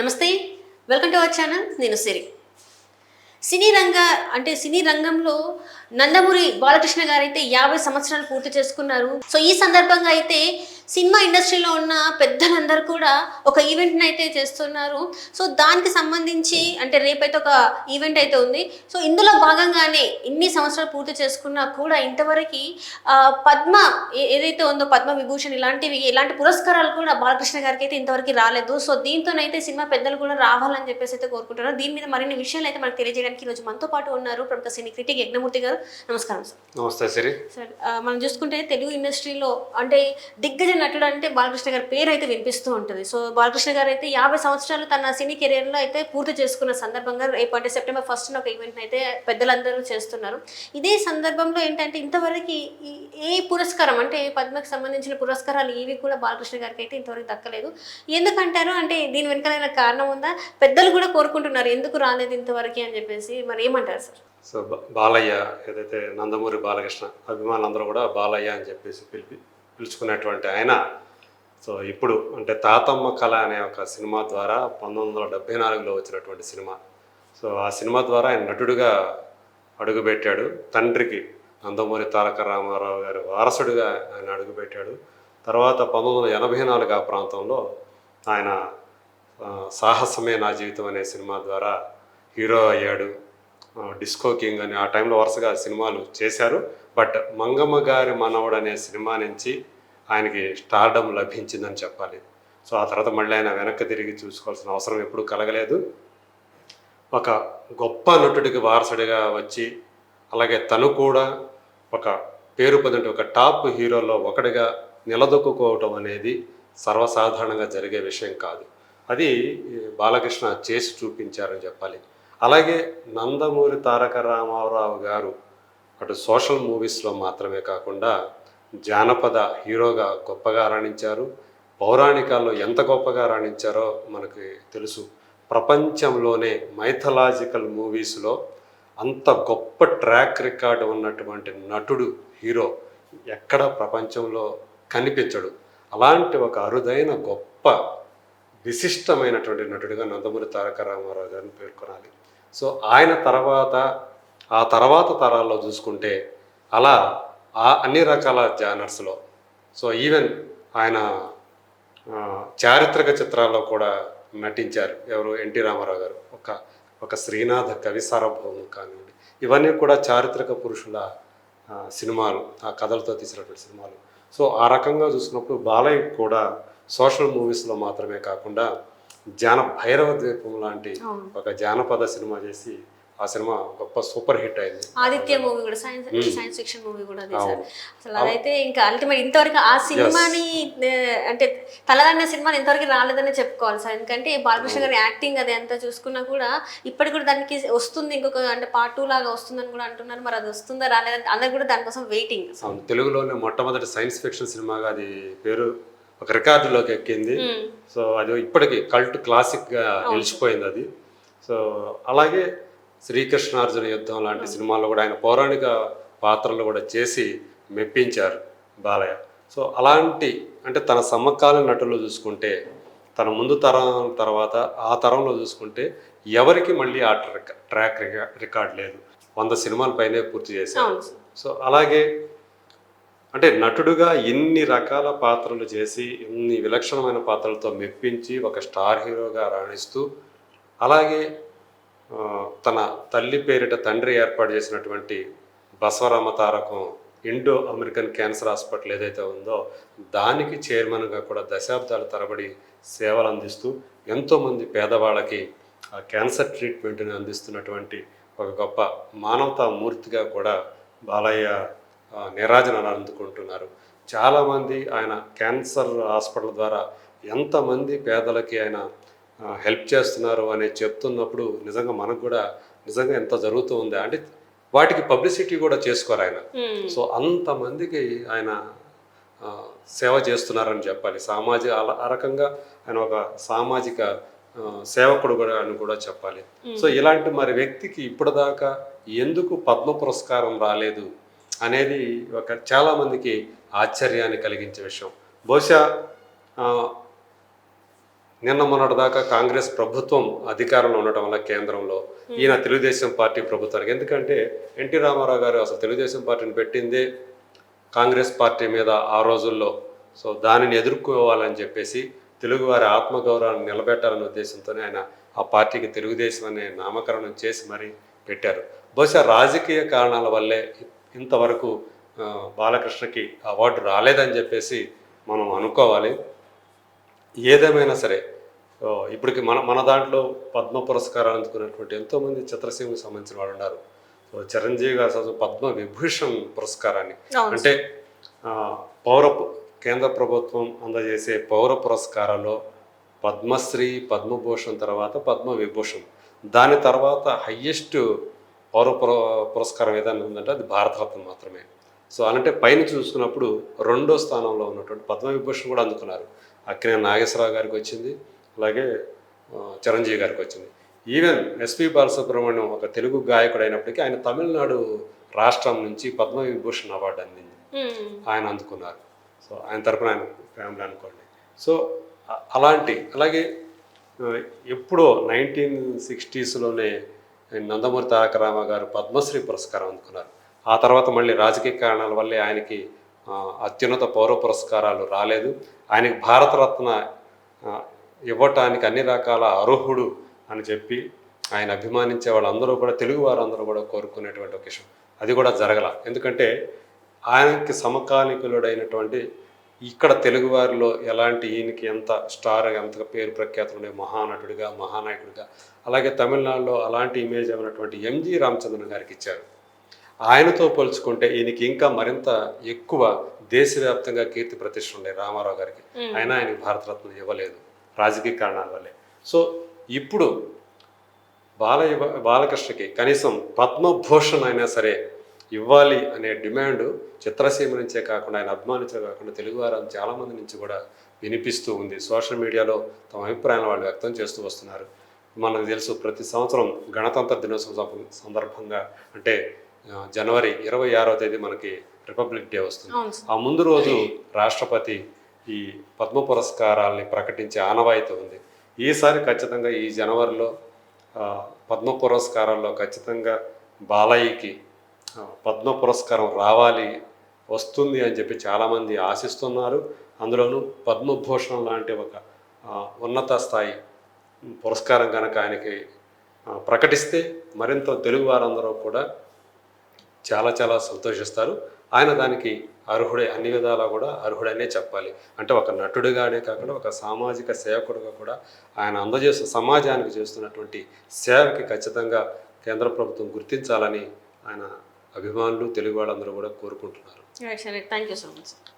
నమస్తే. Welcome to our channel నేను సిరి. సినీ రంగ అంటే సినీ రంగంలో నందమూరి బాలకృష్ణ గారు అయితే యాభై సంవత్సరాలు పూర్తి చేసుకున్నారు. సో ఈ సందర్భంగా అయితే సినిమా ఇండస్ట్రీలో ఉన్న పెద్దలందరూ కూడా ఒక ఈవెంట్ని అయితే చేస్తున్నారు. సో దానికి సంబంధించి అంటే రేపైతే ఒక ఈవెంట్ అయితే ఉంది. సో ఇందులో భాగంగానే ఇన్ని సంవత్సరాలు పూర్తి చేసుకున్నా కూడా ఇంతవరకు పద్మ ఏదైతే ఉందో పద్మ విభూషణ్ ఇలాంటివి ఇలాంటి పురస్కారాలు కూడా బాలకృష్ణ గారికి అయితే ఇంతవరకు రాలేదు. సో దీంతోనైతే సినిమా పెద్దలు కూడా రావాలని చెప్పేసి అయితే కోరుకుంటున్నారు. దీని మీద మరిన్ని విషయాలు అయితే మనకు తెలియజేయడానికి ఈరోజు మనతో పాటు ఉన్నారు ప్రముఖ సినీ క్రిటిక్ యజ్ఞమూర్తి గారు. నమస్కారం సార్. నమస్తే సిరి. మనం చూసుకుంటే తెలుగు ఇండస్ట్రీలో అంటే దిగ్గజ నటుడు అంటే బాలకృష్ణ గారి పేరు అయితే వినిపిస్తూ ఉంటుంది. సో బాలకృష్ణ గారు అయితే యాభై సంవత్సరాలు తన సినీ కెరీర్లో అయితే పూర్తి చేసుకున్న సందర్భంగా రేపు అంటే సెప్టెంబర్ ఫస్ట్ ఒక ఈవెంట్ అయితే పెద్దలందరూ చేస్తున్నారు. ఇదే సందర్భంలో ఏంటంటే ఇంతవరకు ఏ పురస్కారం అంటే పద్మకు సంబంధించిన పురస్కారాలు ఏవి కూడా బాలకృష్ణ గారికి అయితే ఇంతవరకు దక్కలేదు. ఎందుకంటారు అంటే దీని వెనకాల కారణం ఉందా? పెద్దలు కూడా కోరుకుంటున్నారు ఎందుకు రాలేదు ఇంతవరకు అని చెప్పేసి మరి ఏమంటారు సార్? సో బాలయ్య ఏదైతే నందమూరి బాలకృష్ణ అభిమానులందరూ కూడా బాలయ్య అని చెప్పేసి పిలిపి పిలుచుకునేటువంటి ఆయన. సో ఇప్పుడు అంటే తాతమ్మ కళ అనే ఒక సినిమా ద్వారా పంతొమ్మిది వందల డెబ్బై నాలుగులో వచ్చినటువంటి సినిమా. సో ఆ సినిమా ద్వారా ఆయన నటుడుగా అడుగుపెట్టాడు. తండ్రికి నందమూరి తారక రామారావు గారి వారసుడిగా ఆయన అడుగుపెట్టాడు. తర్వాత పంతొమ్మిది వందల ఎనభై నాలుగు ఆ ప్రాంతంలో ఆయన సాహసమే నా జీవితం అనే సినిమా ద్వారా హీరో అయ్యాడు. డిస్కో కింగ్ అని ఆ టైంలో వరుసగా సినిమాలు చేశారు. బట్ మంగమ్మ గారి మనవడు అనే సినిమా నుంచి ఆయనకి స్టార్డమ్ లభించిందని చెప్పాలి. సో ఆ తర్వాత మళ్ళీ ఆయన వెనక్కి తిరిగి చూసుకోవాల్సిన అవసరం ఎప్పుడూ కలగలేదు. ఒక గొప్ప నటుడికి వారసుడిగా వచ్చి అలాగే తను కూడా ఒక పేరు పొందిన ఒక టాప్ హీరోలో ఒకటిగా నిలదొక్కుకోవటం అనేది సర్వసాధారణంగా జరిగే విషయం కాదు. అది బాలకృష్ణ చేసి చూపించారని చెప్పాలి. అలాగే నందమూరి తారక రామారావు గారు అటు సోషల్ మూవీస్లో మాత్రమే కాకుండా జానపద హీరోగా గొప్పగా రాణించారు. పౌరాణికాల్లో ఎంత గొప్పగా రాణించారో మనకి తెలుసు. ప్రపంచంలోనే మైథలాజికల్ మూవీస్లో అంత గొప్ప ట్రాక్ రికార్డు ఉన్నటువంటి నటుడు హీరో ఎక్కడ ప్రపంచంలో కనిపించడు. అలాంటి ఒక అరుదైన గొప్ప విశిష్టమైనటువంటి నటుడిగా నందమూరి తారక రామారావు గారిని పేర్కొనాలి. సో ఆయన తర్వాత ఆ తర్వాత తరాల్లో చూసుకుంటే అలా ఆ అన్ని రకాల జానర్స్లో సో ఈవెన్ ఆయన చారిత్రక చిత్రాల్లో కూడా నటించారు. ఎవరు? ఎన్టీ రామారావు గారు. ఒక ఒక శ్రీనాథ కవి సార్వభౌమం కానివ్వండి. ఇవన్నీ కూడా చారిత్రక పురుషుల సినిమాలు ఆ కథలతో తీసినటువంటి సినిమాలు. సో ఆ రకంగా చూసినప్పుడు బాలయ్య కూడా సోషల్ మూవీస్లో మాత్రమే కాకుండా జాన భైరవ ద్వీపం లాంటి. ఒక జానపద సినిమా చేసి ఆ సినిమా గొప్ప సూపర్ హిట్ అయింది. ఆదిత్య మూవీ కూడా సైన్స్ సైన్స్ ఫిక్షన్ మూవీ కూడా. అసలు అదైతే ఇంకా అల్టిమేట్ ఇంతవరకు ఆ సినిమాని అంటే తలదన్న సినిమాని ఇంతవరకు రాలేదని చెప్పుకోవాలి సార్. ఎందుకంటే బాలకృష్ణ గారి యాక్టింగ్ అది అంతా చూసుకున్నా కూడా ఇప్పటికి కూడా దానికి వస్తుంది ఇంకొక అంటే పార్ట్ టూ లాగా వస్తుందని కూడా అంటున్నారు. మరి అది వస్తుందా రాలేదని అందరు కూడా దానికోసం వెయిటింగ్ తెలుగులోనే మొట్టమొదటి సైన్స్ ఫిక్షన్ సినిమాగా అది పేరు ఒక రికార్డులోకి ఎక్కింది. సో అది ఇప్పటికీ కల్ట్ క్లాసిక్గా నిలిచిపోయింది అది. సో అలాగే శ్రీకృష్ణార్జున యుద్ధం లాంటి సినిమాల్లో కూడా ఆయన పౌరాణిక పాత్రలు కూడా చేసి మెప్పించారు బాలయ్య. సో అలాంటి అంటే తన సమకాలీన నటులు చూసుకుంటే తన ముందు తరం తర్వాత ఆ తరంలో చూసుకుంటే ఎవరికి మళ్ళీ ఆ ట్రాక్ ట్రాక్ రికా- రికార్డ్ లేదు. వంద సినిమాల పైనే పూర్తి చేశారు. సో అలాగే అంటే నటుడుగా ఎన్ని రకాల పాత్రలు చేసి ఎన్ని విలక్షణమైన పాత్రలతో మెప్పించి ఒక స్టార్ హీరోగా రాణిస్తూ అలాగే తన తల్లి పేరిట తండ్రి ఏర్పాటు చేసినటువంటి Basavarama Tarakam Indo American cancer hospital ఏదైతే ఉందో దానికి చైర్మన్గా కూడా దశాబ్దాల తరబడి సేవలు అందిస్తూ ఎంతోమంది పేదవాళ్ళకి ఆ క్యాన్సర్ ట్రీట్మెంట్ని అందిస్తున్నటువంటి ఒక గొప్ప మానవతా మూర్తిగా కూడా బాలయ్య ఆ, నీరాజనాలు అందుకుంటున్నారు. చాలామంది ఆయన క్యాన్సర్ హాస్పిటల్ ద్వారా ఎంతమంది పేదలకి ఆయన హెల్ప్ చేస్తున్నారు అనేది చెప్తున్నప్పుడు నిజంగా మనకు కూడా నిజంగా ఎంత జరుగుతూ ఉంది. అంటే వాటికి పబ్లిసిటీ కూడా చేసుకోరు ఆయన. సో అంతమందికి ఆయన సేవ చేస్తున్నారని చెప్పాలి. సామాజిక ఆ రకంగా ఆయన ఒక సామాజిక సేవకుడు కూడా అని కూడా చెప్పాలి. సో ఇలాంటి మరి వ్యక్తికి ఇప్పటిదాకా ఎందుకు పద్మ పురస్కారం రాలేదు? అనేది ఒక చాలామందికి ఆశ్చర్యాన్ని కలిగించే విషయం. బహుశా నిన్న మొన్నటిదాకా కాంగ్రెస్ ప్రభుత్వం అధికారంలో ఉండటం వల్ల కేంద్రంలో ఈయన తెలుగుదేశం పార్టీ ప్రభుత్వానికి. ఎందుకంటే ఎన్టీ రామారావు గారు అసలు తెలుగుదేశం పార్టీని పెట్టిందే కాంగ్రెస్ పార్టీ మీద ఆ రోజుల్లో. సో దానిని ఎదుర్కోవాలని చెప్పేసి తెలుగువారి ఆత్మగౌరవాన్ని నిలబెట్టాలనే ఉద్దేశంతోనే ఆయన ఆ పార్టీకి తెలుగుదేశం అనే నామకరణం చేసి మరీ పెట్టారు. బహుశా రాజకీయ కారణాల వల్లే ఇంతవరకు బాలకృష్ణకి అవార్డు రాలేదని చెప్పేసి మనం అనుకోవాలి. ఏదేమైనా సరే ఇప్పటికి మన మన దాంట్లో పద్మ పురస్కారాలు అందుకున్నటువంటి ఎంతోమంది చిత్రసీమకు సంబంధించిన వాళ్ళు ఉన్నారు. సో చిరంజీవి గారు పద్మ విభూషణ్ పురస్కారాన్ని. అంటే పౌర కేంద్ర ప్రభుత్వం అందజేసే పౌర పురస్కారాల్లో పద్మశ్రీ పద్మభూషణ్ తర్వాత పద్మ విభూషణ్ దాని తర్వాత హయ్యెస్ట్ పౌర పుర పురస్కారం ఏదైనా ఉందంటే అది భారతరత్న మాత్రమే. సో అలాంటి పైన చూసుకున్నప్పుడు రెండో స్థానంలో ఉన్నటువంటి పద్మ విభూషణ్ కూడా అందుకున్నారు. అక్కినే నాగేశ్వరరావు గారికి వచ్చింది అలాగే చిరంజీవి గారికి వచ్చింది. ఈవెన్ ఎస్పి బాలసుబ్రహ్మణ్యం ఒక తెలుగు గాయకుడు అయినప్పటికీ ఆయన తమిళనాడు రాష్ట్రం నుంచి పద్మ విభూషణ్ అవార్డు అందింది. ఆయన అందుకున్నారు. సో ఆయన తరపున ఆయన ఫ్యామిలీ అనుకోండి. సో అలాంటి అలాగే ఎప్పుడో నైన్టీన్ సిక్స్టీస్లోనే నందమూరి తారక రామ గారు పద్మశ్రీ పురస్కారం అందుకున్నారు. ఆ తర్వాత మళ్ళీ రాజకీయ కారణాల వల్లే ఆయనకి అత్యున్నత పౌర పురస్కారాలు రాలేదు. ఆయనకి భారతరత్న ఇవ్వటానికి అన్ని రకాల అర్హుడు అని చెప్పి ఆయన అభిమానించే వాళ్ళందరూ కూడా తెలుగు వారందరూ కూడా కోరుకునేటువంటి ఒక విషయం. అది కూడా జరగల. ఎందుకంటే ఆయనకి సమకాలికులుడైనటువంటి ఇక్కడ తెలుగువారిలో ఎలాంటి ఈయనకి ఎంత స్టార్ ఎంత పేరు ప్రఖ్యాతులు ఉండే మహానటుడిగా మహానాయకుడిగా అలాగే తమిళనాడులో అలాంటి ఇమేజ్ ఉన్నటువంటి ఎంజి రామచంద్రన్ గారికి ఇచ్చారు. ఆయనతో పోల్చుకుంటే ఈయనకి ఇంకా మరింత ఎక్కువ దేశవ్యాప్తంగా కీర్తి ప్రతిష్ట ఉండే రామారావు గారికి. అయినా ఆయనకి భారతరత్న ఇవ్వలేదు రాజకీయ కారణాల వల్లే. సో ఇప్పుడు బాలయ్య బాలకృష్ణకి కనీసం పద్మభూషణ్ అయినా సరే ఇవ్వాలి అనే డిమాండ్ చిత్రసీమ నుంచే కాకుండా ఆయన అభిమానించే కాకుండా తెలుగువారు చాలామంది నుంచి కూడా వినిపిస్తూ ఉంది. సోషల్ మీడియాలో తమ అభిప్రాయాలను వాళ్ళు వ్యక్తం చేస్తూ వస్తున్నారు. మనకు తెలుసు ప్రతి సంవత్సరం గణతంత్ర దినోత్సవం సందర్భంగా అంటే జనవరి ఇరవై ఆరో తేదీ మనకి రిపబ్లిక్ డే వస్తుంది. ఆ ముందు రోజు రాష్ట్రపతి ఈ పద్మ పురస్కారాల్ని ప్రకటించే ఆనవాయితీ ఉంది. ఈసారి ఖచ్చితంగా ఈ జనవరిలో పద్మ పురస్కారాల్లో ఖచ్చితంగా బాలయ్యకి పద్మ పురస్కారం రావాలి వస్తుంది అని చెప్పి చాలామంది ఆశిస్తున్నారు. అందులోనూ పద్మభూషణం లాంటి ఒక ఉన్నత స్థాయి పురస్కారం కనుక ఆయనకి ప్రకటిస్తే మరింత తెలుగు వారందరూ కూడా చాలా చాలా సంతోషిస్తారు. ఆయన దానికి అర్హుడే అన్ని విధాలా కూడా అర్హుడనే చెప్పాలి. అంటే ఒక నటుడిగానే కాకుండా ఒక సామాజిక సేవకుడుగా కూడా ఆయన అందజేస్తున్న సమాజానికి చేస్తున్నటువంటి సేవకి ఖచ్చితంగా కేంద్ర ప్రభుత్వం గుర్తించాలని ఆయన అభిమానులు తెలుగు వాళ్ళందరూ కూడా కోరుకుంటున్నారు. Thank you so much